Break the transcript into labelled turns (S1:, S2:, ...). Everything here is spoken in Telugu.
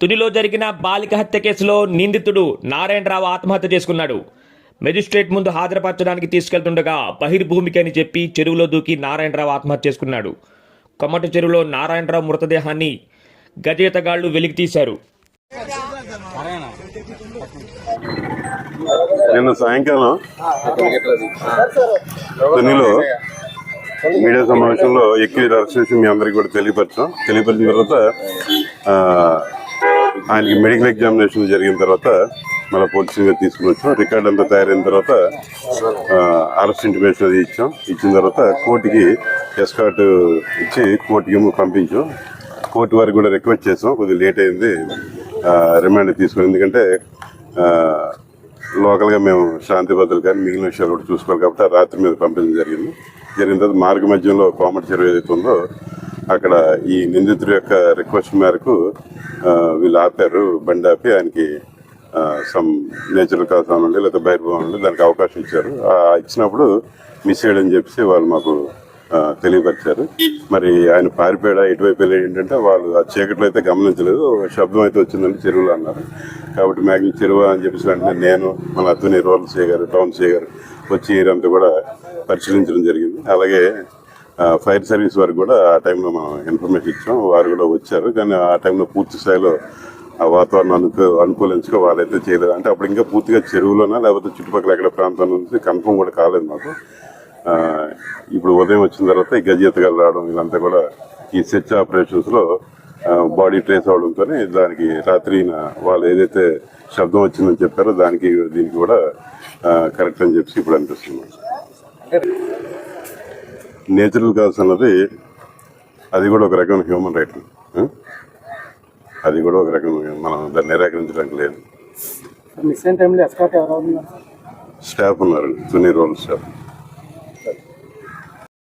S1: తునిలో జరిగిన బాలిక హత్య కేసులో నిందితుడు నారాయణరావు ఆత్మహత్య చేసుకున్నాడు. మెజిస్ట్రేట్ ముందు హాజరుపరచడానికి తీసుకెళ్తుండగా బహిర్భూమికి అని చెప్పి చెరువులో దూకి నారాయణరావు ఆత్మహత్య చేసుకున్నాడు. కొమ్మటి చెరువులో నారాయణరావు మృతదేహాన్ని గజేతగాళ్ళు వెలికి తీశారు.
S2: నిన్న సాయంకాలం తునిలో మీడియా సమావేశంలో ఎక్కువ అరెస్ట్ మీ అందరికీ కూడా తెలియపరచాం. తెలియపరిచిన తర్వాత ఆయనకి మెడికల్ ఎగ్జామినేషన్ జరిగిన తర్వాత మళ్ళీ పోలీసుగా తీసుకుని వచ్చాం. రికార్డ్ అంతా తయారైన తర్వాత అరెస్ట్ ఇంటిమేషన్ అది ఇచ్చాం. ఇచ్చిన తర్వాత కోర్టుకి ఎస్కాట్ ఇచ్చి కోర్టుకి ఏమో పంపించాం. కోర్టు వారికి కూడా రిక్వెస్ట్ చేసాం. కొద్దిగా లేట్ అయింది. రిమాండ్ తీసుకుని ఎందుకంటే లోకల్గా మేము శాంతి భద్రతలు కానీ మిగిలిన విషయాలు కూడా చూసుకోవాలి కాబట్టి రాత్రి మీద పంపించడం జరిగింది. జరిగిన తర్వాత మార్గ మధ్యంలో కోమటి చెరువు ఏదైతే ఉందో అక్కడ ఈ నిందితుడి యొక్క రిక్వెస్ట్ మేరకు వీళ్ళు ఆపారు బండి ఆపి ఆయనకి సమ్ నేచురల్ కాస్ అనండి లేదా బహిర్భవనం దానికి అవకాశం ఇచ్చారు. ఆ ఇచ్చినప్పుడు మిస్ చేయడం చెప్పేసి వాళ్ళు మాకు తెలియపరిచారు. మరి ఆయన పారిపోయాడా ఎటువైపు వెళ్ళాడు ఏంటంటే వాళ్ళు ఆ చీకట్లో అయితే గమనించలేదు శబ్దం అయితే వచ్చిందంటే చెరువులో అన్నారు. కాబట్టి మ్యాగ్జిన్ చెరువు అని చెప్పేసి వెంటనే నేను మన అత్తని రూరల్ చేయగారు టౌన్ చేయగారు వచ్చి ఏరంతా కూడా పరిశీలించడం జరిగింది. అలాగే ఫైర్ సర్వీస్ వారికి కూడా ఆ టైంలో మనం ఇన్ఫర్మేషన్ ఇచ్చాం. వారు కూడా వచ్చారు. కానీ ఆ టైంలో పూర్తి స్థాయిలో ఆ వాతావరణం అనుకూ అనుకూలించుకో వాళ్ళైతే చేయలేదు. అంటే అప్పుడు ఇంకా పూర్తిగా చెరువులోనా లేకపోతే చుట్టుపక్కల ఎక్కడ ప్రాంతం నుంచి కన్ఫర్మ్ కూడా కాలేదు మాకు. ఇప్పుడు ఉదయం వచ్చిన తర్వాత ఈ గజేతగాలు రావడం ఇదంతా కూడా ఈ సెర్చ్ ఆపరేషన్స్లో బాడీ ట్రేస్ అవడంతో దానికి రాత్రి వాళ్ళు ఏదైతే శబ్దం వచ్చిందని చెప్పారో దానికి దీనికి కూడా కరెక్ట్ అని చెప్పి ఇప్పుడు అనిపిస్తుంది. నేచురల్ కాస్ అన్నది అది కూడా ఒక రకమైన హ్యూమన్ రైట్ అది కూడా ఒక రకం మనం దాన్ని నిరాకరించడానికి లేదు. స్టాఫ్ ఉన్నారు? Tuni role staff